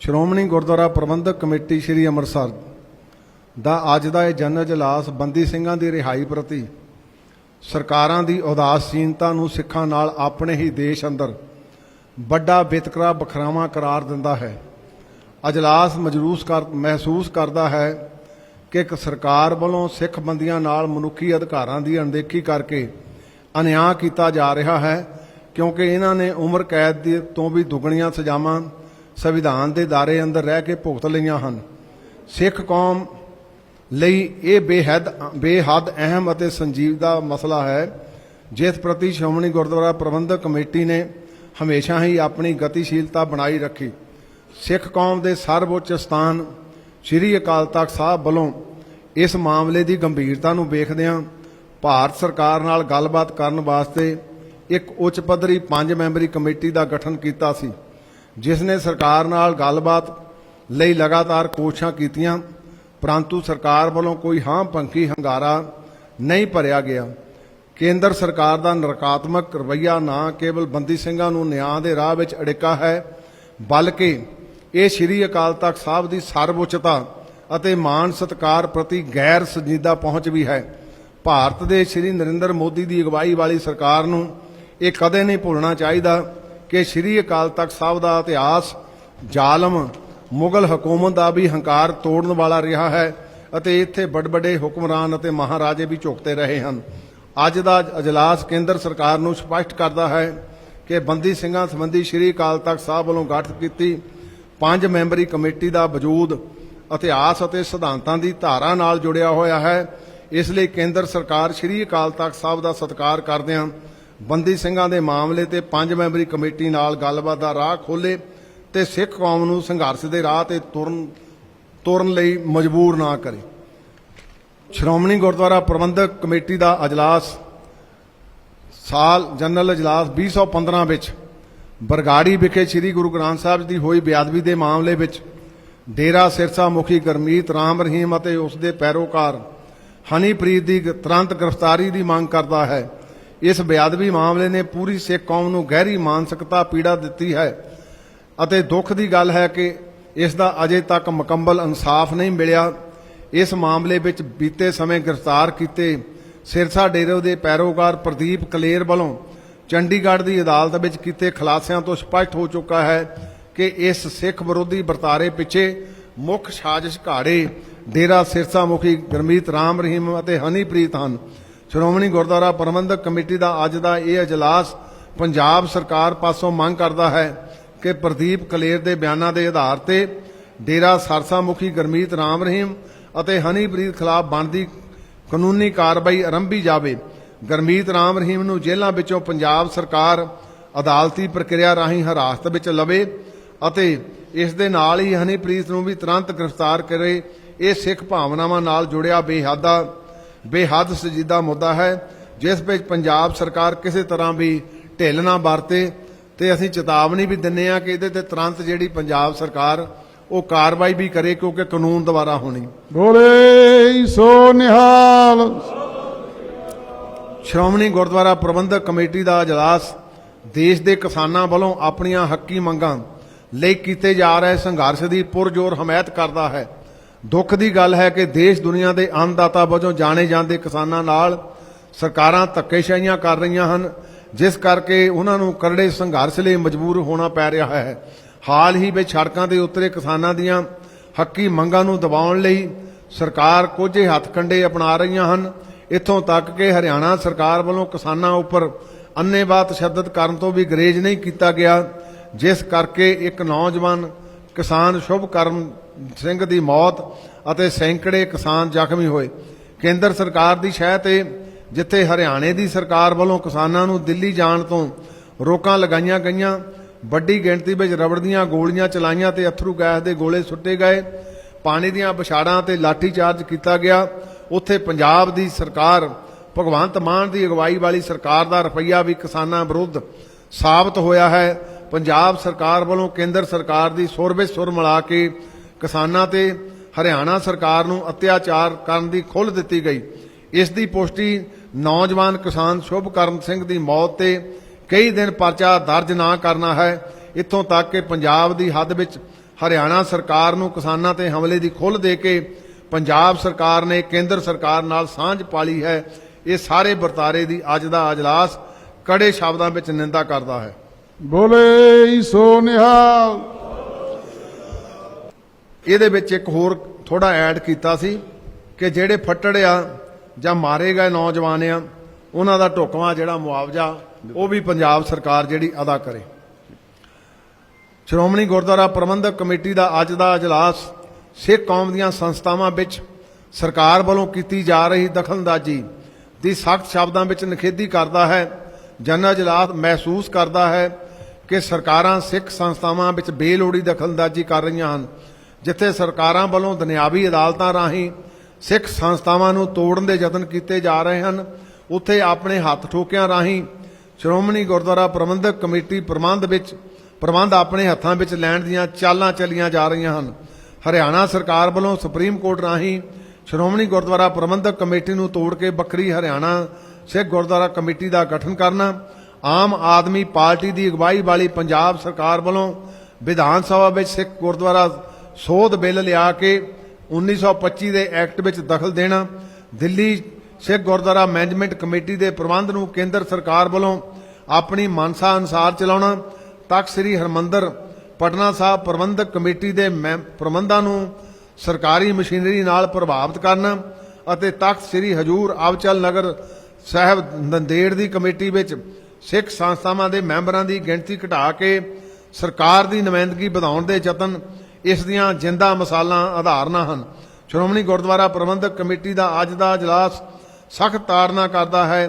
ਸ਼੍ਰੋਮਣੀ ਗੁਰਦੁਆਰਾ ਪ੍ਰਬੰਧਕ committee ਸ੍ਰੀ ਅੰਮ੍ਰਿਤਸਰ ਦਾ ਅੱਜ ਦਾ ਇਹ ਜਨ ਅਜਲਾਸ ਬੰਦੀ ਸਿੰਘਾਂ ਦੀ ਰਿਹਾਈ ਪ੍ਰਤੀ ਸਰਕਾਰਾਂ ਦੀ ਉਦਾਸੀਨਤਾ ਨੂੰ ਸਿੱਖਾਂ ਨਾਲ ਆਪਣੇ ਹੀ ਦੇਸ਼ ਅੰਦਰ ਵੱਡਾ ਵਿਤਕਰਾ ਬਖਰਾਵਾ ਕਰਾਰ ਦਿੰਦਾ ਹੈ। ਅਜਲਾਸ ਮਜਰੂਸ ਕਰ, ਮਹਿਸੂਸ ਕਰਦਾ ਹੈ ਕਿ ਇੱਕ ਸਰਕਾਰ ਵੱਲੋਂ ਸਿੱਖ ਬੰਦੀਆਂ ਨਾਲ ਮਨੁੱਖੀ ਅਧਿਕਾਰਾਂ ਦੀ ਅਣਦੇਖੀ ਕਰਕੇ ਅਨਿਆਂ ਕੀਤਾ ਜਾ ਰਿਹਾ ਹੈ ਕਿਉਂਕਿ ਇਹਨਾਂ ਨੇ ਉਮਰ ਕੈਦ ਦੀ ਤੋਂ ਵੀ ਦੁੱਗਣੀਆਂ ਸਜ਼ਾਵਾਂ ਸੰਵਿਧਾਨ ਦੇ ਦਾਇਰੇ ਅੰਦਰ ਰਹਿ ਕੇ ਭੁਗਤ ਲਈਆਂ ਹਨ। ਸਿੱਖ ਕੌਮ ਲਈ ਇਹ ਬੇਹੱਦ ਬੇਹੱਦ ਅਹਿਮ ਅਤੇ ਸੰਜੀਦਾ ਮਸਲਾ ਹੈ, ਜਿਸ ਪ੍ਰਤੀ ਸ਼੍ਰੋਮਣੀ ਗੁਰਦੁਆਰਾ ਪ੍ਰਬੰਧਕ ਕਮੇਟੀ ਨੇ ਹਮੇਸ਼ਾ ਹੀ ਆਪਣੀ ਗਤੀਸ਼ੀਲਤਾ ਬਣਾਈ ਰੱਖੀ। ਸਿੱਖ ਕੌਮ ਦੇ ਸਰਵਉੱਚ ਸਥਾਨ ਸ੍ਰੀ ਅਕਾਲ ਤਖਤ ਸਾਹਿਬ ਵੱਲੋਂ ਇਸ ਮਾਮਲੇ ਦੀ ਗੰਭੀਰਤਾ ਨੂੰ ਵੇਖਦਿਆਂ ਭਾਰਤ ਸਰਕਾਰ ਨਾਲ ਗੱਲਬਾਤ ਕਰਨ ਵਾਸਤੇ ਇੱਕ ਉੱਚ ਪੱਧਰੀ ਪੰਜ ਮੈਂਬਰੀ ਕਮੇਟੀ ਦਾ ਗਠਨ ਕੀਤਾ ਸੀ। ਜਿਸ ਨੇ ਸਰਕਾਰ ਨਾਲ ਗੱਲਬਾਤ ਲਈ ਲਗਾਤਾਰ ਕੋਸ਼ਿਸ਼ਾਂ ਕੀਤੀਆਂ, ਪਰੰਤੂ ਸਰਕਾਰ ਵੱਲੋਂ ਕੋਈ ਹਾਂ ਪੰਖੀ ਹੰਗਾਰਾ ਨਹੀਂ ਭਰਿਆ ਗਿਆ। ਕੇਂਦਰ ਸਰਕਾਰ ਦਾ ਨਰਕਾਤਮਕ ਰਵੱਈਆ ਨਾ ਕੇਵਲ ਬੰਦੀ ਸਿੰਘਾਂ ਨੂੰ ਨਿਆਂ ਦੇ ਰਾਹ ਵਿੱਚ ਅੜਿੱਕਾ ਹੈ, ਬਲਕਿ ਇਹ ਸ੍ਰੀ ਅਕਾਲ ਤਖਤ ਸਾਹਿਬ ਦੀ ਸਰਵਉੱਚਤਾ ਅਤੇ ਮਾਨ ਸਤਕਾਰ ਪ੍ਰਤੀ ਗੈਰ ਸੰਜੀਦਾ ਪਹੁੰਚ ਵੀ ਹੈ। ਭਾਰਤ ਦੇ ਸ੍ਰੀ ਨਰਿੰਦਰ ਮੋਦੀ ਦੀ ਅਗਵਾਈ ਵਾਲੀ ਸਰਕਾਰ ਨੂੰ ਇਹ ਕਦੇ ਨਹੀਂ ਭੁੱਲਣਾ ਚਾਹੀਦਾ ਕਿ ਸ੍ਰੀ ਅਕਾਲ ਤਖਤ ਸਾਹਿਬ ਦਾ ਇਤਿਹਾਸ, ਜ਼ਾਲਮ, ਮੁਗਲ ਹਕੂਮਤ ਦਾ ਵੀ ਹੰਕਾਰ ਤੋੜਨ ਵਾਲਾ ਰਿਹਾ ਹੈ ਅਤੇ ਇੱਥੇ ਵੱਡੇ ਹੁਕਮਰਾਨ ਅਤੇ ਮਹਾਰਾਜੇ ਵੀ ਝੁਕਤੇ ਰਹੇ ਹਨ। ਅੱਜ ਦਾ ਅਜਲਾਸ ਕੇਂਦਰ ਸਰਕਾਰ ਨੂੰ ਸਪਸ਼ਟ ਕਰਦਾ ਹੈ ਕਿ ਬੰਦੀ ਸਿੰਘਾਂ ਸੰਬੰਧੀ ਸ੍ਰੀ ਅਕਾਲ ਤਖਤ ਸਾਹਿਬ ਵੱਲੋਂ ਗਠਿਤ ਕੀਤੀ ਪੰਜ ਮੈਂਬਰੀ ਕਮੇਟੀ ਦਾ ਵਜੂਦ ਇਤਿਹਾਸ ਅਤੇ ਸਿਧਾਂਤਾਂ ਦੀ ਧਾਰਾ ਨਾਲ ਜੁੜਿਆ ਹੋਇਆ ਹੈ। ਇਸ ਲਈ ਕੇਂਦਰ ਸਰਕਾਰ ਸ੍ਰੀ ਅਕਾਲ ਤਖਤ ਸਾਹਿਬ ਦਾ ਸਤਿਕਾਰ ਕਰਦਿਆਂ ਬੰਦੀ ਸਿੰਘਾਂ ਦੇ ਮਾਮਲੇ ਤੇ ਪੰਜ ਮੈਂਬਰੀ ਕਮੇਟੀ ਨਾਲ ਗੱਲਬਾਤ ਦਾ ਰਾਹ ਖੋਲੇ ਤੇ ਸਿੱਖ ਕੌਮ ਨੂੰ ਸੰਘਰਸ਼ ਦੇ ਰਾਹ ਤੇ ਤੁਰਨ ਤੁਰਨ ਲਈ ਮਜਬੂਰ ਨਾ ਕਰੇ। ਸ਼੍ਰੋਮਣੀ ਗੁਰਦੁਆਰਾ ਪ੍ਰਬੰਧਕ ਕਮੇਟੀ ਦਾ ਅਜਲਾਸ ਸਾਲ ਜਨਰਲ ਅਜਲਾਸ 2015 ਵਿੱਚ ਬਰਗਾੜੀ ਵਿਖੇ ਸ੍ਰੀ ਗੁਰੂ ਗ੍ਰੰਥ ਸਾਹਿਬ ਦੀ ਹੋਈ ਬੇਅਦਬੀ ਦੇ ਮਾਮਲੇ ਵਿੱਚ ਡੇਰਾ ਸਿਰਸਾ ਮੁਖੀ ਗਰਮੀਤ ਰਾਮ ਰਹੀਮ ਅਤੇ ਉਸ ਦੇ ਪੈਰੋਕਾਰ ਹਨੀਪ੍ਰੀਤ ਦੀ ਤੁਰੰਤ ਗ੍ਰਿਫਤਾਰੀ ਦੀ ਮੰਗ ਕਰਦਾ ਹੈ। ਇਸ ਬੇਅਦਬੀ ਮਾਮਲੇ ਨੇ ਪੂਰੀ ਸਿੱਖ ਕੌਮ ਨੂੰ ਗਹਿਰੀ ਮਾਨਸਿਕਤਾ, ਪੀੜਾ ਦਿੱਤੀ ਹੈ ਅਤੇ ਦੁੱਖ ਦੀ ਗੱਲ ਹੈ ਕਿ ਇਸ ਦਾ ਅਜੇ ਤੱਕ ਮੁਕੰਮਲ ਇਨਸਾਫ ਨਹੀਂ ਮਿਲਿਆ। ਇਸ ਮਾਮਲੇ ਵਿੱਚ ਬੀਤੇ ਸਮੇਂ ਗ੍ਰਿਫਤਾਰ ਕੀਤੇ ਸਿਰਸਾ ਡੇਰੇ ਦੇ ਪੈਰੋਕਾਰ ਪ੍ਰਦੀਪ ਕਲੇਰ ਵੱਲੋਂ ਚੰਡੀਗੜ੍ਹ ਦੀ ਅਦਾਲਤ ਵਿੱਚ ਕੀਤੇ ਖੁਲਾਸਿਆਂ ਤੋਂ ਸਪਸ਼ਟ ਹੋ ਚੁੱਕਾ ਹੈ ਕਿ ਇਸ ਸਿੱਖ ਵਿਰੋਧੀ ਵਰਤਾਰੇ ਪਿੱਛੇ ਮੁੱਖ ਸਾਜ਼ਿਸ਼ ਘਾੜੇ ਡੇਰਾ ਸਿਰਸਾ ਮੁਖੀ ਗਰਮੀਤ ਰਾਮ ਰਹੀਮ ਅਤੇ ਹਨੀਪ੍ਰੀਤ ਹਨ। ਸ਼੍ਰੋਮਣੀ ਗੁਰਦੁਆਰਾ ਪ੍ਰਬੰਧਕ ਕਮੇਟੀ ਦਾ ਅੱਜ ਦਾ ਇਹ ਅਜਲਾਸ ਪੰਜਾਬ ਸਰਕਾਰ ਪਾਸੋਂ ਮੰਗ ਕਰਦਾ ਹੈ ਕਿ ਪ੍ਰਦੀਪ ਕਲੇਰ ਦੇ ਬਿਆਨਾਂ ਦੇ ਆਧਾਰ ਤੇ ਡੇਰਾ ਸਰਸਾ ਮੁਖੀ ਗਰਮੀਤ ਰਾਮ ਰਹੀਮ ਅਤੇ ਹਨੀਪ੍ਰੀਤ ਖਿਲਾਫ ਬਣਦੀ ਕਾਨੂੰਨੀ ਕਾਰਵਾਈ ਆਰੰਭੀ ਜਾਵੇ। ਗਰਮੀਤ ਰਾਮ ਰਹੀਮ ਨੂੰ ਜੇਲ੍ਹਾਂ ਵਿੱਚੋਂ ਪੰਜਾਬ ਸਰਕਾਰ ਅਦਾਲਤੀ ਪ੍ਰਕਿਰਿਆ ਰਾਹੀਂ ਹਿਰਾਸਤ ਵਿੱਚ ਲਵੇ ਅਤੇ ਇਸ ਦੇ ਨਾਲ ਹੀ ਹਨੀਪ੍ਰੀਤ ਨੂੰ ਵੀ ਤੁਰੰਤ ਗ੍ਰਿਫਤਾਰ ਕਰੇ। ਇਹ ਸਿੱਖ ਭਾਵਨਾਵਾਂ ਨਾਲ ਜੁੜਿਆ ਬੇਹੱਦਾ ਬੇਹੱਦ ਸੰਜੀਦਾ ਮੁੱਦਾ ਹੈ ਜਿਸ ਵਿੱਚ ਪੰਜਾਬ ਸਰਕਾਰ ਕਿਸੇ ਤਰ੍ਹਾਂ ਵੀ ਢਿੱਲ ਨਾ ਵਰਤੇ ਤੇ ਅਸੀਂ ਚੇਤਾਵਨੀ ਵੀ ਦਿੰਨੇ ਆ ਕਿ ਇਹਦੇ ਤੇ ਤੁਰੰਤ ਜਿਹੜੀ ਪੰਜਾਬ ਸਰਕਾਰ ਉਹ ਕਾਰਵਾਈ ਵੀ ਕਰੇ ਕਿਉਂਕਿ ਕਾਨੂੰਨ ਦੁਆਰਾ ਹੋਣੀ। ਬੋਲੇ ਸੋ ਨਿਹਾਲ। ਸ਼੍ਰੋਮਣੀ ਗੁਰਦੁਆਰਾ ਪ੍ਰਬੰਧਕ ਕਮੇਟੀ ਦਾ ਅਜਲਾਸ ਦੇਸ਼ ਦੇ ਕਿਸਾਨਾਂ ਵੱਲੋਂ ਆਪਣੀਆਂ ਹੱਕੀ ਮੰਗਾਂ ਲਈ ਕੀਤੇ ਜਾ ਰਹੇ ਸੰਘਰਸ਼ ਦੀ ਪੁਰਜੋਰ ਹਮਾਇਤ ਕਰਦਾ ਹੈ। ਦੁੱਖ ਦੀ ਗੱਲ ਹੈ ਕਿ ਦੇਸ਼ ਦੁਨੀਆ ਦੇ ਅੰਨਦਾਤਾ ਵਜੋਂ ਜਾਣੇ ਜਾਂਦੇ ਕਿਸਾਨਾਂ ਨਾਲ ਸਰਕਾਰਾਂ ਧੱਕੇਸ਼ਾਹੀਆਂ ਕਰ ਰਹੀਆਂ ਹਨ, ਜਿਸ ਕਰਕੇ ਉਹਨਾਂ ਨੂੰ ਕਰੜੇ ਸੰਘਰਸ਼ ਲਈ ਮਜਬੂਰ ਹੋਣਾ ਪੈ ਰਿਹਾ ਹੈ। ਹਾਲ ਹੀ ਵਿੱਚ ਸੜਕਾਂ ਤੇ ਉਤਰੇ ਕਿਸਾਨਾਂ ਦੀਆਂ ਹੱਕੀ ਮੰਗਾਂ ਨੂੰ ਦਬਾਉਣ ਲਈ ਸਰਕਾਰ ਕੁਝ ਹੱਥਕੰਡੇ ਅਪਣਾ ਰਹੀਆਂ ਹਨ। ਇੱਥੋਂ ਤੱਕ ਕਿ ਹਰਿਆਣਾ ਸਰਕਾਰ ਵੱਲੋਂ ਕਿਸਾਨਾਂ ਉੱਪਰ ਅੰਨੇਵਾਹ ਤਸ਼ੱਦਦ ਕਰਨ ਤੋਂ ਵੀ ਗਰੇਜ ਨਹੀਂ ਕੀਤਾ ਗਿਆ, ਜਿਸ ਕਰਕੇ ਇੱਕ ਨੌਜਵਾਨ ਕਿਸਾਨ ਸ਼ੁਭ ਸ਼ੁਭਕਰਮ ਸਿੰਘ ਦੀ ਮੌਤ ਅਤੇ ਸੈਂਕੜੇ ਕਿਸਾਨ ਜ਼ਖਮੀ ਹੋਏ। ਕੇਂਦਰ ਸਰਕਾਰ ਦੀ ਸ਼ਹਿ ਤੇ ਜਿੱਥੇ ਹਰਿਆਣੇ ਦੀ ਸਰਕਾਰ ਵੱਲੋਂ ਕਿਸਾਨਾਂ ਨੂੰ ਦਿੱਲੀ ਜਾਣ ਤੋਂ ਰੋਕਾਂ ਲਗਾਈਆਂ ਗਈਆਂ, ਵੱਡੀ ਗਿਣਤੀ ਵਿੱਚ ਰਬੜ ਦੀਆਂ ਗੋਲੀਆਂ ਚਲਾਈਆਂ ਤੇ ਅਥਰੂ ਗੈਸ ਦੇ ਗੋਲੇ ਸੁੱਟੇ ਗਏ। ਪਾਣੀ ਦੀਆਂ ਵਿਛਾੜਾਂ ਤੇ ਲਾਠੀ ਚਾਰਜ ਕੀਤਾ ਗਿਆ। ਉੱਥੇ ਪੰਜਾਬ ਦੀ ਸਰਕਾਰ, ਭਗਵੰਤ ਮਾਨ ਦੀ ਅਗਵਾਈ ਵਾਲੀ ਸਰਕਾਰ ਦਾ ਰਵੱਈਆ ਵੀ ਕਿਸਾਨਾਂ ਵਿਰੁੱਧ ਸਾਬਤ ਹੋਇਆ ਹੈ। ਪੰਜਾਬ ਸਰਕਾਰ ਵੱਲੋਂ ਕੇਂਦਰ ਸਰਕਾਰ ਦੀ ਸੁਰ ਵਿੱਚ ਸੁਰ ਮਿਲਾ ਕੇ ਕਿਸਾਨਾਂ ਤੇ ਹਰਿਆਣਾ ਸਰਕਾਰ ਨੂੰ ਅਤਿਆਚਾਰ ਕਰਨ ਦੀ ਖੁੱਲ੍ਹ ਦਿੱਤੀ ਗਈ। ਇਸ ਦੀ ਪੁਸ਼ਟੀ ਨੌਜਵਾਨ ਕਿਸਾਨ ਸ਼ੁਭਕਰਨ ਸਿੰਘ ਦੀ ਮੌਤ ਤੇ ਕਈ ਦਿਨ ਪਰਚਾ ਦਰਜ ਨਾ ਕਰਨਾ ਹੈ। ਇੱਥੋਂ ਤੱਕ ਕਿ ਪੰਜਾਬ ਦੀ ਹੱਦ ਵਿੱਚ ਹਰਿਆਣਾ ਸਰਕਾਰ ਨੂੰ ਕਿਸਾਨਾਂ ਤੇ ਹਮਲੇ ਦੀ ਖੁੱਲ੍ਹ ਦੇ ਕੇ ਪੰਜਾਬ ਸਰਕਾਰ ਨੇ ਕੇਂਦਰ ਸਰਕਾਰ ਨਾਲ ਸਾਂਝ ਪਾਲੀ ਹੈ। ਇਹ ਸਾਰੇ ਵਰਤਾਰੇ ਦੀ ਅੱਜ ਦਾ ਅਜਲਾਸ ਕੜੇ ਸ਼ਬਦਾਂ ਵਿੱਚ ਨਿੰਦਾ ਕਰਦਾ ਹੈ। ਬੋਲੇ ਸੋ ਨਿਹਾਲ। ਇਹਦੇ ਵਿੱਚ ਇੱਕ ਹੋਰ ਥੋੜਾ ਐਡ ਕੀਤਾ ਸੀ ਕਿ ਜਿਹੜੇ ਫੱਟੜ ਆ ਜਾਂ ਮਾਰੇ ਗਏ ਨੌਜਵਾਨ ਆ, ਉਹਨਾਂ ਦਾ ਢੁਕਵਾਂ ਜਿਹੜਾ ਮੁਆਵਜ਼ਾ, ਉਹ ਵੀ ਪੰਜਾਬ ਸਰਕਾਰ ਜਿਹੜੀ ਅਦਾ ਕਰੇ। ਸ਼੍ਰੋਮਣੀ ਗੁਰਦੁਆਰਾ ਪ੍ਰਬੰਧਕ ਕਮੇਟੀ ਦਾ ਅੱਜ ਦਾ ਅਜਲਾਸ ਸਿੱਖ ਕੌਮ ਦੀਆਂ ਸੰਸਥਾਵਾਂ ਵਿੱਚ ਸਰਕਾਰ ਵੱਲੋਂ ਕੀਤੀ ਜਾ ਰਹੀ ਦਖਲਅੰਦਾਜ਼ੀ ਦੀ ਸਖਤ ਸ਼ਬਦਾਂ ਵਿੱਚ ਨਿਖੇਧੀ ਕਰਦਾ ਹੈ, ਜਨ ਅਜਲਾਸ ਮਹਿਸੂਸ ਕਰਦਾ ਹੈ ਕਿ ਸਰਕਾਰਾਂ ਸਿੱਖ ਸੰਸਥਾਵਾਂ ਵਿੱਚ ਬੇਲੋੜੀ ਦਖਲਅੰਦਾਜ਼ੀ ਕਰ ਰਹੀਆਂ ਹਨ, ਜਿੱਥੇ ਸਰਕਾਰਾਂ ਵੱਲੋਂ ਦੁਨਿਆਵੀ ਅਦਾਲਤਾਂ ਰਾਹੀਂ ਸਿੱਖ ਸੰਸਥਾਵਾਂ ਨੂੰ ਤੋੜਨ ਦੇ ਯਤਨ ਕੀਤੇ ਜਾ ਰਹੇ ਹਨ, ਉੱਥੇ ਆਪਣੇ ਹੱਥ ਠੋਕਿਆਂ ਰਾਹੀਂ ਸ਼੍ਰੋਮਣੀ ਗੁਰਦੁਆਰਾ ਪ੍ਰਬੰਧਕ ਕਮੇਟੀ ਪ੍ਰਬੰਧ ਵਿੱਚ, ਪ੍ਰਬੰਧ ਆਪਣੇ ਹੱਥਾਂ ਵਿੱਚ ਲੈਣ ਦੀਆਂ ਚਾਲਾਂ ਚੱਲੀਆਂ ਜਾ ਰਹੀਆਂ ਹਨ। ਹਰਿਆਣਾ ਸਰਕਾਰ ਵੱਲੋਂ ਸੁਪਰੀਮ ਕੋਰਟ ਰਾਹੀਂ ਸ਼੍ਰੋਮਣੀ ਗੁਰਦੁਆਰਾ ਪ੍ਰਬੰਧਕ ਕਮੇਟੀ ਨੂੰ ਤੋੜ ਕੇ ਵੱਖਰੀ ਹਰਿਆਣਾ ਸਿੱਖ ਗੁਰਦੁਆਰਾ ਕਮੇਟੀ ਦਾ ਗਠਨ ਕਰਨਾ ਆਮ ਆਦਮੀ ਪਾਰਟੀ ਦੀ ਅਗਵਾਈ ਵਾਲੀ ਪੰਜਾਬ ਸਰਕਾਰ ਵੱਲੋਂ ਵਿਧਾਨ ਸਭਾ ਵਿੱਚ ਸਿੱਖ ਗੁਰਦੁਆਰਾ ਸੋਧ ਬਿੱਲ ਲਿਆ ਕੇ 1925 ਦੇ ਐਕਟ ਵਿੱਚ ਦਖਲ ਦੇਣਾ, ਦਿੱਲੀ ਸਿੱਖ ਗੁਰਦੁਆਰਾ ਮੈਨੇਜਮੈਂਟ ਕਮੇਟੀ ਦੇ ਪ੍ਰਬੰਧ ਨੂੰ ਕੇਂਦਰ ਸਰਕਾਰ ਵੱਲੋਂ ਆਪਣੀ ਮਨਸਾ ਅਨੁਸਾਰ ਚਲਾਉਣਾ, ਤਖਤ ਸ੍ਰੀ ਹਰਮੰਦਰ ਪਟਨਾ ਸਾਹਿਬ ਪ੍ਰਬੰਧਕ ਕਮੇਟੀ ਦੇ ਮੈਂ- ਪ੍ਰਬੰਧਾਂ ਨੂੰ ਸਰਕਾਰੀ ਮਸ਼ੀਨਰੀ ਨਾਲ ਪ੍ਰਭਾਵਿਤ ਕਰਨਾ ਅਤੇ ਤਖਤ ਸ੍ਰੀ ਹਜੂਰ ਅਬਚਲ ਨਗਰ ਸਾਹਿਬ ਨੰਦੇੜ ਦੀ ਕਮੇਟੀ ਵਿੱਚ ਸਿੱਖ ਸੰਸਥਾਵਾਂ ਦੇ ਮੈਂਬਰਾਂ ਦੀ ਗਿਣਤੀ ਘਟਾ ਕੇ ਸਰਕਾਰ ਦੀ ਨੁਮਾਇੰਦਗੀ ਵਧਾਉਣ ਦੇ ਯਤਨ ਇਸ ਦੀਆਂ ਜਿੰਦਾ ਮਿਸਾਲਾਂ ਆਧਾਰਨਾ ਹਨ। ਸ਼੍ਰੋਮਣੀ ਗੁਰਦੁਆਰਾ ਪ੍ਰਬੰਧਕ ਕਮੇਟੀ ਦਾ ਅੱਜ ਦਾ ਅਜਲਾਸ ਸਖਤ ਤਾੜਨਾ ਕਰਦਾ ਹੈ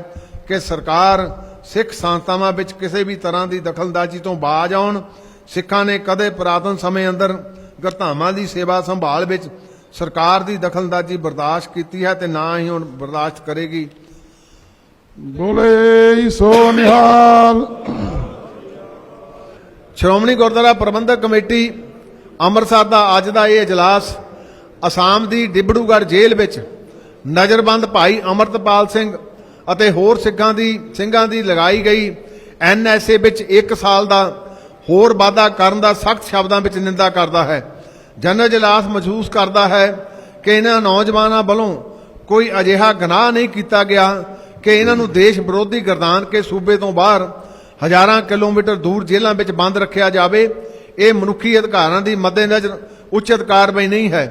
ਕਿ ਸਰਕਾਰ ਸਿੱਖ ਸੰਸਥਾਵਾਂ ਵਿੱਚ ਕਿਸੇ ਵੀ ਤਰ੍ਹਾਂ ਦੀ ਦਖਲਅੰਦਾਜ਼ੀ ਤੋਂ ਬਾਜ ਆਉਣ, ਸਿੱਖਾਂ ਨੇ ਕਦੇ ਪੁਰਾਤਨ ਸਮੇਂ ਅੰਦਰ ਗਰਧਾਮਾਂ ਦੀ ਸੇਵਾ ਸੰਭਾਲ ਵਿੱਚ ਸਰਕਾਰ ਦੀ ਦਖਲਅੰਦਾਜ਼ੀ ਬਰਦਾਸ਼ਤ ਕੀਤੀ ਹੈ ਤੇ ਨਾ ਹੀ ਹੁਣ ਬਰਦਾਸ਼ਤ ਕਰੇਗੀ। ਬੋਲੇ ਸੋ ਨਿਹਾਲ। ਸ਼੍ਰੋਮਣੀ ਗੁਰਦੁਆਰਾ ਪ੍ਰਬੰਧਕ ਕਮੇਟੀ ਅੰਮ੍ਰਿਤਸਰ ਦਾ ਅੱਜ ਦਾ ਇਹ ਇਜਲਾਸ ਅਸਾਮ ਦੀ ਡਿਬੜੂਗੜ੍ਹ ਜੇਲ੍ਹ ਵਿੱਚ ਨਜ਼ਰਬੰਦ ਭਾਈ ਅਮਰਤਪਾਲ ਸਿੰਘ ਅਤੇ ਹੋਰ ਸਿੱਖਾਂ ਦੀ, ਸਿੰਘਾਂ ਦੀ ਲਗਾਈ ਗਈ ਐਨਐਸਏ ਵਿੱਚ 1 ਸਾਲ ਦਾ ਹੋਰ ਵਾਅਦਾ ਕਰਨ ਦਾ ਸਖਤ ਸ਼ਬਦਾਂ ਵਿੱਚ ਨਿੰਦਾ ਕਰਦਾ ਹੈ। ਜਨ ਇਜਲਾਸ ਮਹਿਸੂਸ ਕਰਦਾ ਹੈ ਕਿ ਇਹਨਾਂ ਨੌਜਵਾਨਾਂ ਵੱਲੋਂ ਕੋਈ ਅਜਿਹਾ ਗੁਨਾਹ ਨਹੀਂ ਕੀਤਾ ਗਿਆ ਕਿ ਇਹਨਾਂ ਨੂੰ ਦੇਸ਼ ਵਿਰੋਧੀ ਗਰਦਾਨ ਕੇ ਸੂਬੇ ਤੋਂ ਬਾਹਰ ਹਜ਼ਾਰਾਂ ਕਿਲੋਮੀਟਰ ਦੂਰ ਜੇਲ੍ਹਾਂ ਵਿੱਚ ਬੰਦ ਰੱਖਿਆ ਜਾਵੇ ਇਹ ਮਨੁੱਖੀ ਅਧਿਕਾਰਾਂ ਦੀ ਮੱਦੇਨਜ਼ਰ ਉਚਿਤ ਕਾਰਵਾਈ ਨਹੀਂ ਹੈ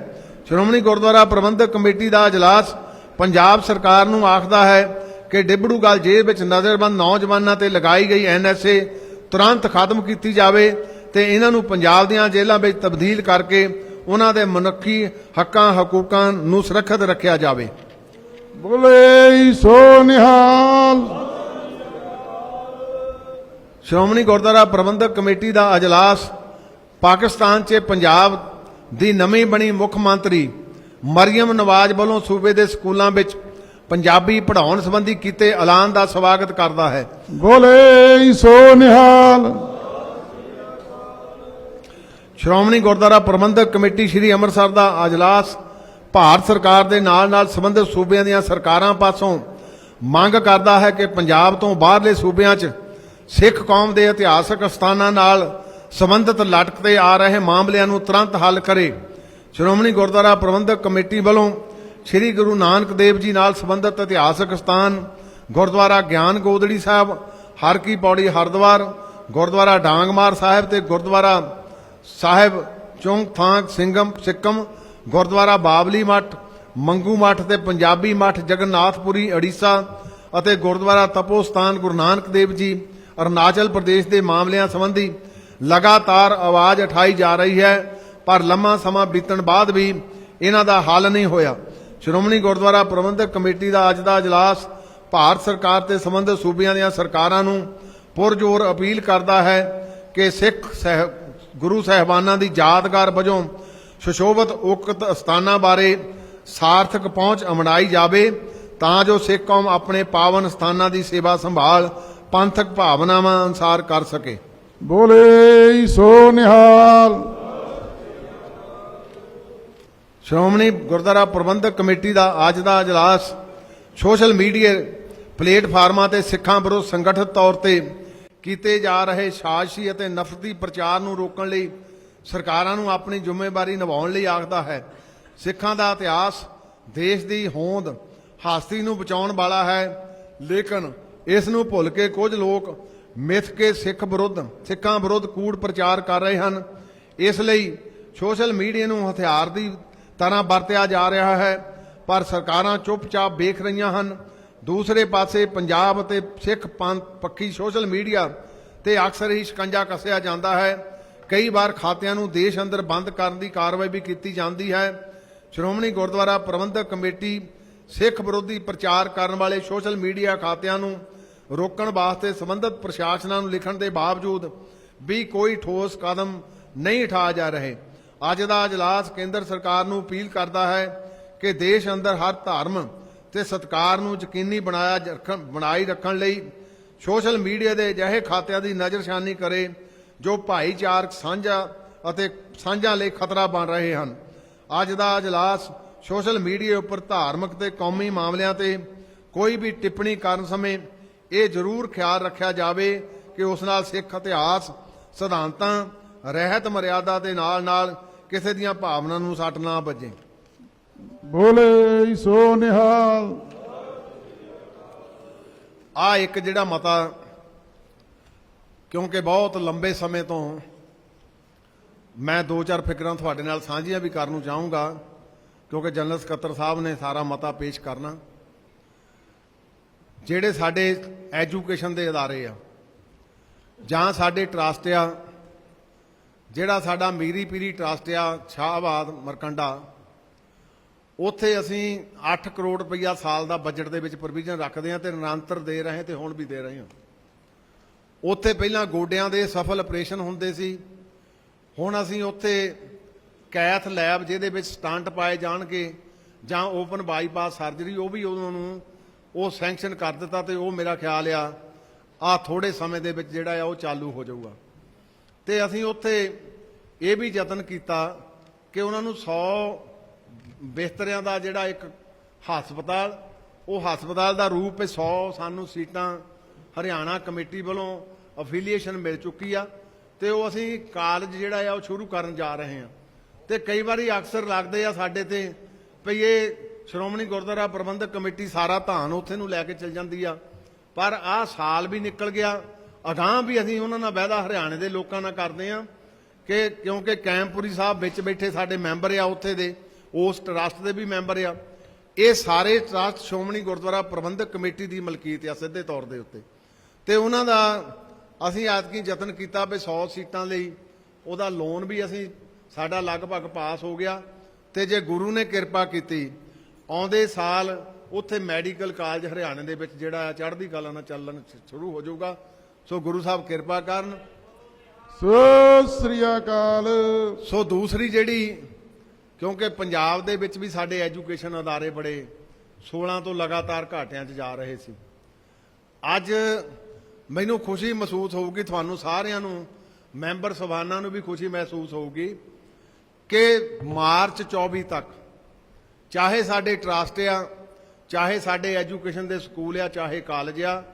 ਸ਼੍ਰੋਮਣੀ ਗੁਰਦੁਆਰਾ ਪ੍ਰਬੰਧਕ ਕਮੇਟੀ ਦਾ اجلاس ਪੰਜਾਬ ਸਰਕਾਰ ਨੂੰ ਆਖਦਾ ਹੈ ਕਿ ਡਿਬੜੂਗਲ ਜੇਲ੍ਹ ਵਿੱਚ ਨਜ਼ਰਬੰਦ ਨੌਜਵਾਨਾਂ ਤੇ ਲਗਾਈ ਗਈ ਐਨਐਸਏ ਤੁਰੰਤ ਖਤਮ ਕੀਤੀ ਜਾਵੇ ਤੇ ਇਹਨਾਂ ਨੂੰ ਪੰਜਾਬ ਦੀਆਂ ਜੇਲ੍ਹਾਂ ਵਿੱਚ ਤਬਦੀਲ ਕਰਕੇ ਉਹਨਾਂ ਦੇ ਮਨੁੱਖੀ ਹੱਕਾਂ ਹਕੂਕਾਂ ਨੂੰ ਸੁਰੱਖਿਅਤ ਰੱਖਿਆ ਜਾਵੇ ਬੋਲੇ ਸੋ ਨਿਹਾਲ। ਸ਼੍ਰੋਮਣੀ ਗੁਰਦੁਆਰਾ ਪ੍ਰਬੰਧਕ ਕਮੇਟੀ ਦਾ ਅਜਲਾਸ ਪਾਕਿਸਤਾਨ 'ਚ ਪੰਜਾਬ ਦੀ ਨਵੀਂ ਬਣੀ ਮੁੱਖ ਮੰਤਰੀ ਮਰੀਮ ਨਵਾਜ਼ ਵੱਲੋਂ ਸੂਬੇ ਦੇ ਸਕੂਲਾਂ ਵਿੱਚ ਪੰਜਾਬੀ ਪੜ੍ਹਾਉਣ ਸੰਬੰਧੀ ਕੀਤੇ ਐਲਾਨ ਦਾ ਸਵਾਗਤ ਕਰਦਾ ਹੈ। ਬੋਲੇ ਸੋ ਨਿਹਾਲ। ਸ਼੍ਰੋਮਣੀ ਗੁਰਦੁਆਰਾ ਪ੍ਰਬੰਧਕ ਕਮੇਟੀ ਸ੍ਰੀ ਅੰਮ੍ਰਿਤਸਰ ਦਾ ਅਜਲਾਸ ਭਾਰਤ ਸਰਕਾਰ ਦੇ ਨਾਲ-ਨਾਲ ਸੰਬੰਧਿਤ ਸੂਬਿਆਂ ਦੀਆਂ ਸਰਕਾਰਾਂ ਪਾਸੋਂ ਮੰਗ ਕਰਦਾ ਹੈ ਕਿ ਪੰਜਾਬ ਤੋਂ ਬਾਹਰਲੇ ਸੂਬਿਆਂ 'ਚ ਸਿੱਖ ਕੌਮ ਦੇ ਇਤਿਹਾਸਕ ਸਥਾਨਾਂ ਨਾਲ ਸੰਬੰਧਿਤ ਲਟਕਦੇ ਆ ਰਹੇ ਮਾਮਲਿਆਂ ਨੂੰ ਤੁਰੰਤ ਹੱਲ ਕਰੇ। ਸ਼੍ਰੋਮਣੀ ਗੁਰਦੁਆਰਾ ਪ੍ਰਬੰਧਕ ਕਮੇਟੀ ਵੱਲੋਂ ਸ੍ਰੀ ਗੁਰੂ ਨਾਨਕ ਦੇਵ ਜੀ ਨਾਲ ਸੰਬੰਧਿਤ ਇਤਿਹਾਸਕ ਸਥਾਨ ਗੁਰਦੁਆਰਾ ਗਿਆਨ ਗੋਦੜੀ ਸਾਹਿਬ ਹਰ ਕੀ ਪੌੜੀ ਹਰਿਦੁਆਰ, ਗੁਰਦੁਆਰਾ ਡਾਂਗਮਾਰ ਸਾਹਿਬ ਤੇ ਗੁਰਦੁਆਰਾ ਸਾਹਿਬ ਚੌਂਕ ਥਾਂਕ ਸਿੰਘਮ ਸਿੱਕਮ ਗੁਰਦੁਆਰਾ ਬਾਬਲੀ ਮੱਠ, ਮੰਗੂ ਮੱਠ ਤੇ ਪੰਜਾਬੀ ਮੱਠ ਜਗਨਨਾਥਪੁਰੀ ਓਡੀਸ਼ਾ ਅਤੇ ਗੁਰਦੁਆਰਾ ਤਪੋ ਸਥਾਨ ਗੁਰੂ ਨਾਨਕ ਦੇਵ ਜੀ, ਅਰੁਣਾਚਲ ਪ੍ਰਦੇਸ਼ ਦੇ ਮਾਮਲਿਆਂ ਸੰਬੰਧੀ ਲਗਾਤਾਰ ਆਵਾਜ਼ ਉਠਾਈ ਜਾ ਰਹੀ ਹੈ, ਪਰ ਲੰਮਾ ਸਮਾਂ ਬੀਤਣ ਬਾਅਦ ਵੀ ਇਹਨਾਂ ਦਾ ਹੱਲ ਨਹੀਂ ਹੋਇਆ। ਸ਼੍ਰੋਮਣੀ ਗੁਰਦੁਆਰਾ ਪ੍ਰਬੰਧਕ ਕਮੇਟੀ ਦਾ ਅੱਜ ਦਾ ਅਜਲਾਸ ਭਾਰਤ ਸਰਕਾਰ ਤੇ ਸੰਬੰਧਿਤ ਸੂਬਿਆਂ ਦੀਆਂ ਸਰਕਾਰਾਂ ਨੂੰ ਪੁਰਜੋਰ ਅਪੀਲ ਕਰਦਾ ਹੈ ਕਿ ਸਿੱਖ ਸਹਿ, ਗੁਰੂ ਸਾਹਿਬਾਨਾਂ ਦੀ ਯਾਦਗਾਰ ਵਜੋਂ ਸੁਸ਼ੋਭਿਤ ਉਕਤ ਸਥਾਨਾਂ ਬਾਰੇ ਸਾਰਥਕ ਪਹੁੰਚ ਅਮਣਾਈ ਜਾਵੇ ਤਾਂ ਜੋ ਸਿੱਖ ਕੌਮ ਆਪਣੇ ਪਾਵਨ ਸਥਾਨਾਂ ਦੀ ਸੇਵਾ ਸੰਭਾਲ ਪੰਥਕ ਭਾਵਨਾਵਾਂ ਅਨੁਸਾਰ ਕਰ ਸਕੇ। ਬੋਲੇ ਸੋ ਨਿਹਾਲ। ਸ਼੍ਰੋਮਣੀ ਗੁਰਦੁਆਰਾ ਪ੍ਰਬੰਧਕ ਕਮੇਟੀ ਦਾ ਅੱਜ ਦਾ ਅਜਲਾਸ ਸੋਸ਼ਲ ਮੀਡੀਆ ਪਲੇਟਫਾਰਮਾਂ ਤੇ ਸਿੱਖਾਂ ਵਿਰੁੱਧ ਸੰਗਠਿਤ ਤੌਰ ਤੇ ਕੀਤੇ ਜਾ ਰਹੇ ਸਾਜ਼ਿਸ਼ੀ ਅਤੇ ਨਫ਼ਰਤੀ ਪ੍ਰਚਾਰ ਨੂੰ ਰੋਕਣ ਲਈ ਸਰਕਾਰਾਂ ਨੂੰ ਆਪਣੀ ਜ਼ਿੰਮੇਵਾਰੀ ਨਿਭਾਉਣ ਲਈ ਆਖਦਾ ਹੈ। ਸਿੱਖਾਂ ਦਾ ਇਤਿਹਾਸ ਦੇਸ਼ ਦੀ ਹੋਂਦ ਹਾਸਤੀ ਨੂੰ ਬਚਾਉਣ ਵਾਲਾ ਹੈ। ਲੇਕਿਨ ਇਸ ਨੂੰ ਭੁੱਲ ਕੇ ਕੁਝ ਲੋਕ ਮਿੱਥ ਕੇ ਸਿੱਖ ਵਿਰੁੱਧ, ਸਿੱਖਾਂ ਵਿਰੁੱਧ ਕੂੜ ਪ੍ਰਚਾਰ ਕਰ ਰਹੇ ਹਨ। ਇਸ ਲਈ ਸੋਸ਼ਲ ਮੀਡੀਆ ਨੂੰ ਹਥਿਆਰ ਦੀ ਤਰ੍ਹਾਂ ਵਰਤਿਆ ਜਾ ਰਿਹਾ ਹੈ, ਪਰ ਸਰਕਾਰਾਂ ਚੁੱਪਚਾਪ ਵੇਖ ਰਹੀਆਂ ਹਨ। ਦੂਸਰੇ ਪਾਸੇ ਪੰਜਾਬ ਅਤੇ ਸਿੱਖ ਪੰਥ ਪੱਖੀ ਸੋਸ਼ਲ ਮੀਡੀਆ ਤੇ ਅਕਸਰ ਹੀ ਸ਼ਿਕੰਜਾ ਕੱਸਿਆ ਜਾਂਦਾ ਹੈ। ਕਈ ਵਾਰ ਖਾਤਿਆਂ ਨੂੰ ਦੇਸ਼ ਅੰਦਰ ਬੰਦ ਕਰਨ ਦੀ ਕਾਰਵਾਈ ਵੀ ਕੀਤੀ ਜਾਂਦੀ ਹੈ। ਸ਼੍ਰੋਮਣੀ ਗੁਰਦੁਆਰਾ ਪ੍ਰਬੰਧਕ ਕਮੇਟੀ ਸਿੱਖ ਵਿਰੋਧੀ ਪ੍ਰਚਾਰ ਕਰਨ ਵਾਲੇ ਸੋਸ਼ਲ ਮੀਡੀਆ ਖਾਤਿਆਂ ਨੂੰ ਰੋਕਣ ਵਾਸਤੇ ਸੰਬੰਧਿਤ ਪ੍ਰਸ਼ਾਸਨਾਂ ਨੂੰ ਲਿਖਣ ਦੇ ਬਾਵਜੂਦ ਵੀ ਕੋਈ ਠੋਸ ਕਦਮ ਨਹੀਂ ਉਠਾਇਆ ਜਾ ਰਹੇ। ਅੱਜ ਦਾ ਅਜਲਾਸ ਕੇਂਦਰ ਸਰਕਾਰ ਨੂੰ ਅਪੀਲ ਕਰਦਾ ਹੈ ਕਿ ਦੇਸ਼ ਅੰਦਰ ਹਰ ਧਰਮ ਤੇ ਸਤਕਾਰ ਨੂੰ ਯਕੀਨੀ ਬਣਾਇਆ ਰੱਖਣ ਬਣਾਈ ਰੱਖਣ ਲਈ ਸੋਸ਼ਲ ਮੀਡੀਆ ਦੇ ਅਜਿਹੇ ਖਾਤਿਆਂ ਦੀ ਨਜ਼ਰਸ਼ਾਨੀ ਕਰੇ। ਜੋ ਭਾਈਚਾਰਕ ਸਾਂਝਾ ਅਤੇ ਸਾਂਝਾ ਲਈ ਖਤਰਾ ਬਣ ਰਹੇ ਹਨ। ਅੱਜ ਦਾ ਅਜਲਾਸ ਸੋਸ਼ਲ ਮੀਡੀਆ ਉੱਪਰ ਧਾਰਮਿਕ ਤੇ ਕੌਮੀ ਮਾਮਲਿਆਂ ਤੇ ਕੋਈ ਵੀ ਟਿੱਪਣੀ ਕਰਨ ਸਮੇਂ ਇਹ ਜ਼ਰੂਰ ਖਿਆਲ ਰੱਖਿਆ ਜਾਵੇ ਕਿ ਉਸ ਨਾਲ ਸਿੱਖ ਇਤਿਹਾਸ ਸਿਧਾਂਤਾਂ ਰਹਿਤ ਮਰਿਆਦਾ ਦੇ ਨਾਲ ਨਾਲ ਕਿਸੇ ਦੀਆਂ ਭਾਵਨਾ ਨੂੰ ਸੱਟ ਨਾ ਵੱਜੇ। ਬੋਲੇ ਸੋ ਨਿਹਾਲ। ਆ ਇੱਕ ਜਿਹੜਾ ਮਤਾ ਕਿਉਂਕਿ ਬਹੁਤ ਲੰਬੇ ਸਮੇਂ ਤੋਂ ਮੈਂ ਦੋ ਚਾਰ ਫਿਕਰਾਂ ਤੁਹਾਡੇ ਨਾਲ ਸਾਂਝੀਆਂ ਵੀ ਕਰਨ ਨੂੰ ਚਾਹੂੰਗਾ, ਕਿਉਂਕਿ ਜਨਰਲ ਸਕੱਤਰ ਸਾਹਿਬ ਨੇ ਸਾਰਾ ਮਤਾ ਪੇਸ਼ ਕਰਨਾ। ਜਿਹੜੇ ਸਾਡੇ ਐਜੂਕੇਸ਼ਨ ਦੇ ਅਦਾਰੇ ਆ, ਜਾਂ ਸਾਡੇ ਟਰਸਟ ਆ ਜਿਹੜਾ ਸਾਡਾ ਮੀਰੀ ਪੀਰੀ ਟਰਸਟ ਆ ਸ਼ਾਹਬਾਦ ਮਰਕੰਡਾ, ਉੱਥੇ ਅਸੀਂ 8 ਕਰੋੜ ਰੁਪਈਆ ਸਾਲ ਦਾ ਬਜਟ ਦੇ ਵਿੱਚ ਪ੍ਰੋਵੀਜ਼ਨ ਰੱਖਦੇ ਹਾਂ ਤੇ ਨਿਰੰਤਰ ਦੇ ਰਹੇ ਤੇ ਹੁਣ ਵੀ ਦੇ ਰਹੇ ਹਾਂ। ਉੱਥੇ ਪਹਿਲਾਂ ਗੋਡਿਆਂ ਦੇ ਸਫਲ ਆਪਰੇਸ਼ਨ ਹੁੰਦੇ ਸੀ। ਹੁਣ ਅਸੀਂ ਉੱਥੇ ਕੈਥ ਲੈਬ ਜਿਹਦੇ ਵਿੱਚ ਸਟੰਟ ਪਾਏ ਜਾਣਗੇ ਜਾਂ ਓਪਨ ਬਾਈਪਾਸ ਸਰਜਰੀ, ਉਹ ਵੀ ਉਹਨਾਂ ਨੂੰ ਉਹ ਸੈਂਕਸ਼ਨ ਕਰ ਦਿੱਤਾ ਤੇ ਉਹ ਮੇਰਾ ਖਿਆਲ ਆ ਆ ਥੋੜੇ ਸਮੇਂ ਦੇ ਵਿੱਚ ਜਿਹੜਾ ਆ ਉਹ ਚਾਲੂ ਹੋ ਜਾਊਗਾ। ਤੇ ਅਸੀਂ ਉੱਥੇ ਇਹ ਵੀ ਯਤਨ ਕੀਤਾ ਕਿ ਉਹਨਾਂ ਨੂੰ 100 ਬਿਸਤਰਿਆਂ ਦਾ ਜਿਹੜਾ ਇੱਕ ਹਸਪਤਾਲ, ਉਹ ਹਸਪਤਾਲ ਦਾ ਰੂਪ ਹੈ 100 ਸਾਨੂੰ ਸੀਟਾਂ ਹਰਿਆਣਾ ਕਮੇਟੀ ਵੱਲੋਂ ਅਫੀਲੀਏਸ਼ਨ ਮਿਲ ਚੁੱਕੀ ਆ ਤੇ ਉਹ ਅਸੀਂ ਕਾਲਜ ਜਿਹੜਾ ਆ ਉਹ ਸ਼ੁਰੂ ਕਰਨ ਜਾ ਰਹੇ ਹਾਂ ਤੇ ਕਈ ਵਾਰੀ ਅਕਸਰ ਲੱਗਦੇ ਆ ਸਾਡੇ ਤੇ ਭਈ ਇਹ ਸ਼੍ਰੋਮਣੀ ਗੁਰਦੁਆਰਾ ਪ੍ਰਬੰਧਕ ਕਮੇਟੀ ਸਾਰਾ ਧਾਨ ਉੱਥੇ ਨੂੰ ਲੈ ਕੇ ਚੱਲ ਜਾਂਦੀ ਆ। ਪਰ ਆਹ ਸਾਲ ਵੀ ਨਿਕਲ ਗਿਆ, ਅਗਾਂਹ ਵੀ ਅਸੀਂ ਉਹਨਾਂ ਨਾਲ ਵਾਅਦਾ ਹਰਿਆਣੇ ਦੇ ਲੋਕਾਂ ਨਾਲ ਕਰਦੇ ਆ ਕਿ ਕਿਉਂਕਿ ਕੈਂਪੂਰੀ ਸਾਹਿਬ ਵਿੱਚ ਬੈਠੇ ਸਾਡੇ ਮੈਂਬਰ ਆ ਉੱਥੇ ਦੇ, ਉਸ ਟਰਸਟ ਦੇ ਵੀ ਮੈਂਬਰ ਆ। ਇਹ ਸਾਰੇ ਟਰਸਟ ਸ਼੍ਰੋਮਣੀ ਗੁਰਦੁਆਰਾ ਪ੍ਰਬੰਧਕ ਕਮੇਟੀ ਦੀ ਮਲਕੀਅਤ ਆ ਸਿੱਧੇ ਤੌਰ ਦੇ ਉੱਤੇ। ਤੇ ਉਹਨਾਂ ਦਾ ਅਸੀਂ ਐਤਕੀ ਯਤਨ ਕੀਤਾ ਵੀ 100 ਸੀਟਾਂ ਲਈ। ਉਹਦਾ ਲੋਨ ਵੀ ਅਸੀਂ ਸਾਡਾ ਲਗਭਗ ਪਾਸ ਹੋ ਗਿਆ ਤੇ ਜੇ ਗੁਰੂ ਨੇ ਕਿਰਪਾ ਕੀਤੀ ਆਉਂਦੇ ਸਾਲ ਉੱਥੇ ਮੈਡੀਕਲ ਕਾਲਜ ਹਰਿਆਣੇ ਦੇ ਵਿੱਚ ਜਿਹੜਾ ਆ ਚੜ੍ਹਦੀ ਕਲਾ ਨਾਲ ਚੱਲਣ ਸ਼ੁਰੂ ਹੋ ਜਾਊਗਾ। ਸੋ ਗੁਰੂ ਸਾਹਿਬ ਕਿਰਪਾ ਕਰਨ। ਸੋ ਸ੍ਰੀ ਅਕਾਲ। ਸੋ ਦੂਸਰੀ ਜਿਹੜੀ ਕਿਉਂਕਿ ਪੰਜਾਬ ਦੇ ਵਿੱਚ ਵੀ ਸਾਡੇ ਐਜੂਕੇਸ਼ਨ ਅਦਾਰੇ ਬੜੇ 16 ਤੋਂ ਲਗਾਤਾਰ ਘਾਟਿਆਂ 'ਚ ਜਾ ਰਹੇ ਸੀ। ਅੱਜ ਮੈਨੂੰ ਖੁਸ਼ੀ ਮਹਿਸੂਸ ਹੋਊਗੀ ਤੁਹਾਨੂੰ ਸਾਰਿਆਂ ਨੂੰ ਮੈਂਬਰ ਸਭਾਨਾਂ ਨੂੰ ਵੀ ਖੁਸ਼ੀ ਮਹਿਸੂਸ ਹੋਊਗੀ ਕਿ ਮਾਰਚ 24 ਤੱਕ ਚਾਹੇ ਸਾਡੇ ਟਰਸਟ ਆ ਚਾਹੇ ਸਾਡੇ ਐਜੂਕੇਸ਼ਨ ਦੇ ਸਕੂਲ ਆ ਚਾਹੇ ਕਾਲਜ ਆ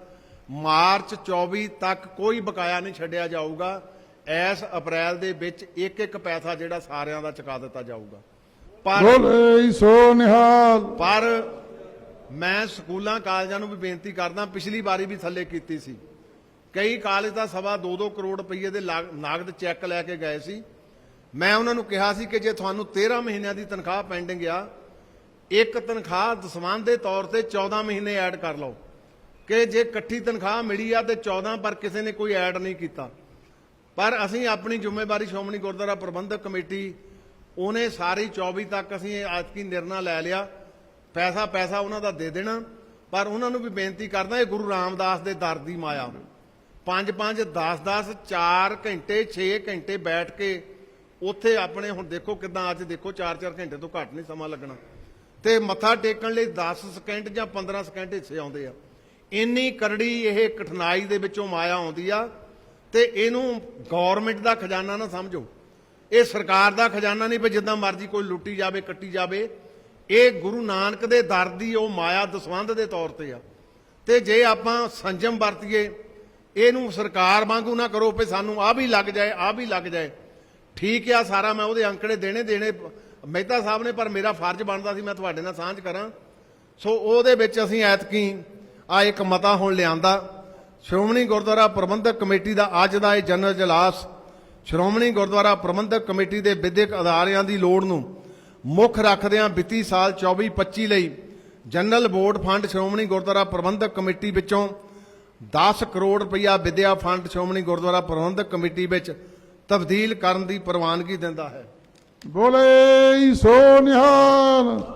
ਮਾਰਚ 24 ਤੱਕ ਕੋਈ ਬਕਾਇਆ ਨਹੀਂ ਛੱਡਿਆ ਜਾਊਗਾ। ਇਸ ਅਪ੍ਰੈਲ ਦੇ ਵਿੱਚ ਇੱਕ ਇੱਕ ਪੈਸਾ ਜਿਹੜਾ ਸਾਰਿਆਂ ਦਾ ਚੁਕਾ ਦਿੱਤਾ ਜਾਊਗਾ। ਪਰ ਬੋਲੇ ਸੋ ਨਿਹਾਲ। ਪਰ ਮੈਂ ਸਕੂਲਾਂ ਕਾਲਜਾਂ ਨੂੰ ਵੀ ਬੇਨਤੀ ਕਰਦਾ ਪਿਛਲੀ ਵਾਰੀ ਵੀ ਥੱਲੇ ਕੀਤੀ ਸੀ। ਕਈ ਕਾਲਜ ਦਾ ਸਵਾ 2-2 ਕਰੋੜ ਰੁਪਏ ਦੇ ਲਾਗ- ਨਗਦ ਚੈੱਕ ਲੈ ਕੇ ਗਏ ਸੀ। ਮੈਂ ਉਹਨਾਂ ਨੂੰ ਕਿਹਾ ਸੀ ਕਿ ਜੇ ਤੁਹਾਨੂੰ 13 ਮਹੀਨਿਆਂ ਦੀ ਤਨਖਾਹ ਪੈਂਡਿੰਗ ਆ, ਇੱਕ ਤਨਖਾਹ ਦਸਵੰਧ ਦੇ ਤੌਰ ਤੇ 14 ਮਹੀਨੇ ਐਡ ਕਰ ਲਓ। ਕਿ ਜੇ ਇਕੱਠੀ ਤਨਖਾਹ ਮਿਲੀ ਆ ਤੇ 14 ਪਰ ਕਿਸੇ ਨੇ ਕੋਈ ਐਡ ਨਹੀਂ ਕੀਤਾ। ਪਰ ਅਸੀਂ ਆਪਣੀ ਜ਼ਿੰਮੇਵਾਰੀ ਸ਼੍ਰੋਮਣੀ ਗੁਰਦੁਆਰਾ ਪ੍ਰਬੰਧਕ ਕਮੇਟੀ, ਉਹਨੇ ਸਾਰੀ 24 ਤੱਕ ਅਸੀਂ ਇਹ ਐਤਕੀ ਨਿਰਣਾ ਲੈ ਲਿਆ। ਪੈਸਾ ਪੈਸਾ ਉਹਨਾਂ ਦਾ ਦੇ ਦੇਣਾ। ਪਰ ਉਹਨਾਂ ਨੂੰ ਵੀ ਬੇਨਤੀ ਕਰਦਾ, ਇਹ ਗੁਰੂ ਰਾਮਦਾਸ ਦੇ ਦਰ ਦੀ ਮਾਇਆ। 5 5 10 10 4 ਘੰਟੇ 6 ਘੰਟੇ ਬੈਠ ਕੇ ਉੱਥੇ ਆਪਣੇ ਹੁਣ ਦੇਖੋ ਕਿਦਾਂ ਅੱਜ ਦੇਖੋ 4 4 ਘੰਟੇ ਤੋਂ ਘੱਟ ਨਹੀਂ ਸਮਾਂ ਲੱਗਣਾ। ਤੇ ਮੱਥਾ ਟੇਕਣ ਲਈ 10 ਸਕਿੰਟ ਜਾਂ 15 ਸਕਿੰਟ ਹਿੱਸੇ ਆਉਂਦੇ ਆ। ਇੰਨੀ ਕਰੜੀ ਇਹ ਕਠਿਨਾਈ ਦੇ ਵਿੱਚੋਂ ਮਾਇਆ ਆਉਂਦੀ ਆ ਤੇ ਇਹਨੂੰ ਗਵਰਨਮੈਂਟ ਦਾ ਖਜ਼ਾਨਾ ਨਾ ਸਮਝੋ। ਇਹ ਸਰਕਾਰ ਦਾ ਖਜ਼ਾਨਾ ਨਹੀਂ ਵੀ ਜਿੱਦਾਂ ਮਰਜ਼ੀ ਕੋਈ ਲੁੱਟੀ ਜਾਵੇ, ਕੱਟੀ ਜਾਵੇ। ਇਹ ਗੁਰੂ ਨਾਨਕ ਦੇ ਦਰ ਦੀ ਉਹ ਮਾਇਆ ਦਸਵੰਧ ਦੇ ਤੌਰ ਤੇ ਆ। ਤੇ ਜੇ ਆਪਾਂ ਸੰਜਮ ਵਰਤੀਏ ਇਹਨੂੰ ਸਰਕਾਰ ਵਾਂਗੂ ਨਾ ਕਰੋ ਵੀ ਸਾਨੂੰ ਆ ਵੀ ਲੱਗ ਜਾਏ ਆ ਵੀ ਲੱਗ ਜਾਏ। ਠੀਕ ਆ ਸਾਰਾ, ਮੈਂ ਉਹਦੇ ਅੰਕੜੇ ਦੇਣੇ ਦੇਣੇ। ਮਹਿਤਾ ਸਾਹਿਬ ਨੇ, ਪਰ ਮੇਰਾ ਫਰਜ਼ ਬਣਦਾ ਸੀ, ਮੈਂ ਤੁਹਾਡੇ ਨਾਲ ਸਾਂਝ ਕਰਾਂ। ਸੋ ਉਹਦੇ ਵਿੱਚ ਅਸੀਂ ਐਤਕੀ ਆ ਇੱਕ ਮਤਾ ਹੁਣ ਲਿਆਂਦਾ। ਸ਼੍ਰੋਮਣੀ ਗੁਰਦੁਆਰਾ ਪ੍ਰਬੰਧਕ ਕਮੇਟੀ ਦਾ ਅੱਜ ਦਾ ਇਹ ਜਨਰਲ ਜਲਾਸ, ਸ਼੍ਰੋਮਣੀ ਗੁਰਦੁਆਰਾ ਪ੍ਰਬੰਧਕ ਕਮੇਟੀ ਦੇ ਵਿਦਿਅਕ ਅਦਾਰਿਆਂ ਦੀ ਲੋੜ ਨੂੰ ਮੁੱਖ ਰੱਖਦਿਆਂ ਵਿੱਤੀ ਸਾਲ 24-25 ਲਈ general board fund Shiromani Gurdwara Prabandhak committee ਵਿੱਚੋਂ 10 ਕਰੋੜ ਰੁਪਇਆ ਵਿਦਿਆ ਫੰਡ ਸ਼੍ਰੋਮਣੀ ਗੁਰਦੁਆਰਾ ਪ੍ਰਬੰਧਕ ਕਮੇਟੀ ਵਿੱਚ ਤਬਦੀਲ ਕਰਨ ਦੀ ਪ੍ਰਵਾਨਗੀ ਦਿੰਦਾ ਹੈ। ਬੋਲੇ ਸੋ ਨਿਹਾਲ।